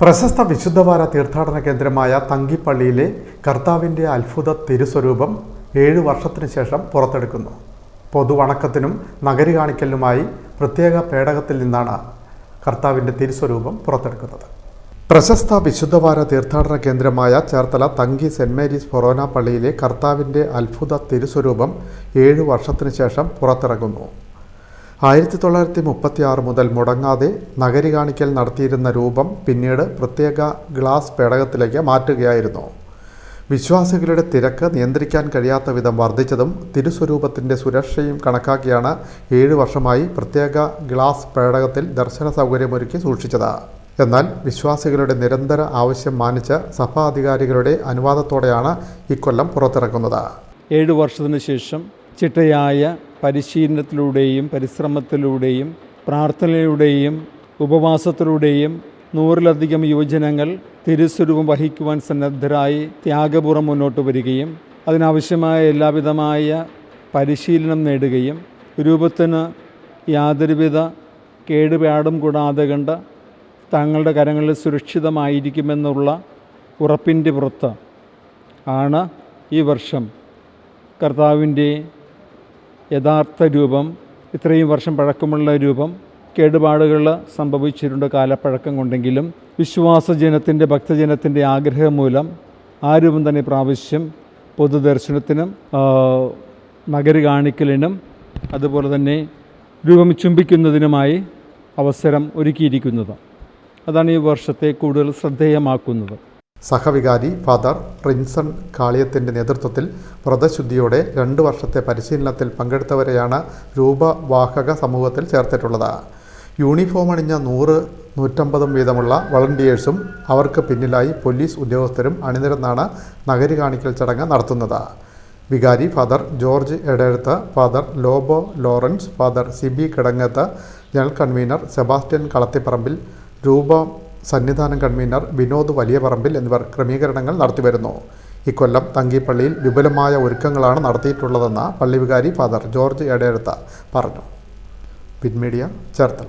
പ്രശസ്ത വിശുദ്ധവാര തീർത്ഥാടന കേന്ദ്രമായ തങ്കിപ്പള്ളിയിലെ കർത്താവിന്റെ അത്ഭുത തിരുസ്വരൂപം ഏഴു വർഷത്തിനു ശേഷം പുറത്തെടുക്കുന്നു. പൊതുവണക്കത്തിനും നഗരി കാണിക്കലിനുമായി പ്രത്യേക പേടകത്തിൽ നിന്നാണ് കർത്താവിന്റെ തിരുസ്വരൂപം പുറത്തെടുക്കുന്നത്. പ്രശസ്ത വിശുദ്ധവാര തീർത്ഥാടന കേന്ദ്രമായ ചേർത്തല തങ്കി സെന്റ് മേരീസ് ഫൊറോന പള്ളിയിലെ കർത്താവിന്റെ അത്ഭുത തിരുസ്വരൂപം ഏഴു വർഷത്തിനു ശേഷം പുറത്തിറങ്ങുന്നു. ആയിരത്തി തൊള്ളായിരത്തി മുപ്പത്തി ആറ് മുതൽ മുടങ്ങാതെ നഗരി കാണിക്കൽ നടത്തിയിരുന്ന രൂപം പിന്നീട് പ്രത്യേക ഗ്ലാസ് പേടകത്തിലേക്ക് മാറ്റുകയായിരുന്നു. വിശ്വാസികളുടെ തിരക്ക് നിയന്ത്രിക്കാൻ കഴിയാത്ത വിധം വർദ്ധിച്ചതും തിരുസ്വരൂപത്തിന്റെ സുരക്ഷയും കണക്കാക്കിയാണ് ഏഴ് വർഷമായി പ്രത്യേക ഗ്ലാസ് പേടകത്തിൽ ദർശന സൗകര്യമൊരുക്കി സൂക്ഷിച്ചത്. എന്നാൽ വിശ്വാസികളുടെ നിരന്തര ആവശ്യം മാനിച്ച് സഭാ അധികാരികളുടെ അനുവാദത്തോടെയാണ് ഇക്കൊല്ലം പുറത്തിറക്കുന്നത്. ഏഴ് വർഷത്തിന് ശേഷം ചിട്ടയായ പരിശീലനത്തിലൂടെയും പരിശ്രമത്തിലൂടെയും പ്രാർത്ഥനയിലൂടെയും ഉപവാസത്തിലൂടെയും നൂറിലധികം യുവജനങ്ങൾ തിരുസ്വരൂപം വഹിക്കുവാൻ സന്നദ്ധരായി ത്യാഗപൂർവം മുന്നോട്ട് വരികയും അതിനാവശ്യമായ എല്ലാവിധമായ പരിശീലനം നേടുകയും രൂപത്തിന് യാതൊരുവിധ കേടുപാടും കൂടാതെ കണ്ട് തങ്ങളുടെ കരങ്ങളിൽ സുരക്ഷിതമായിരിക്കുമെന്നുള്ള ഉറപ്പിന്റെ പുറത്ത് ആണ് ഈ വർഷം കർത്താവിന്റെ യഥാർത്ഥ രൂപം ഇത്രയും വർഷം പഴക്കമുള്ള രൂപം കേടുപാടുകൾ സംഭവിച്ചിട്ടുണ്ട് കാലപ്പഴക്കം കൊണ്ടെങ്കിലും വിശ്വാസജനത്തിന്റെ ഭക്തജനത്തിന്റെ ആഗ്രഹം മൂലം ആ രൂപം തന്നെ പ്രാവശ്യം പൊതുദർശനത്തിനും നഗരി കാണിക്കലിനും അതുപോലെ തന്നെ രൂപം ചുംബിക്കുന്നതിനുമായി അവസരം ഒരുക്കിയിരിക്കുന്നത്. അതാണ് ഈ വർഷത്തെ കൂടുതൽ ശ്രദ്ധേയമാക്കുന്നത്. സഹവികാരി ഫാദർ റിൻസൺ കാളിയത്തിന്റെ നേതൃത്വത്തിൽ വ്രതശുദ്ധിയോടെ രണ്ട് വർഷത്തെ പരിശീലനത്തിൽ പങ്കെടുത്തവരെയാണ് രൂപവാഹക സമൂഹത്തിൽ ചേർത്തിട്ടുള്ളത്. യൂണിഫോം അണിഞ്ഞ നൂറ് നൂറ്റമ്പതും വീതമുള്ള വളണ്ടിയേഴ്സും അവർക്ക് പിന്നിലായി പോലീസ് ഉദ്യോഗസ്ഥരും അണിനിരന്നാണ് നഗരി കാണിക്കൽ ചടങ്ങ് നടത്തുന്നത്. വികാരി father George Edezhath father Lobo Lawrence father Sibi Kidangath general convener Sebastian Kalathiparambil രൂപ സന്നിധാനം കൺവീനർ വിനോദ് വലിയപറമ്പിൽ എന്നിവർ ക്രമീകരണങ്ങൾ നടത്തിവരുന്നു. ഇക്കൊല്ലം തങ്കിപ്പള്ളിയിൽ വിപുലമായ ഒരുക്കങ്ങളാണ് നടത്തിയിട്ടുള്ളതെന്ന് പള്ളിവികാരി ഫാദർ ജോർജ് എടയടുത്ത പറഞ്ഞു. പിൻമീഡിയ ചേർത്തല.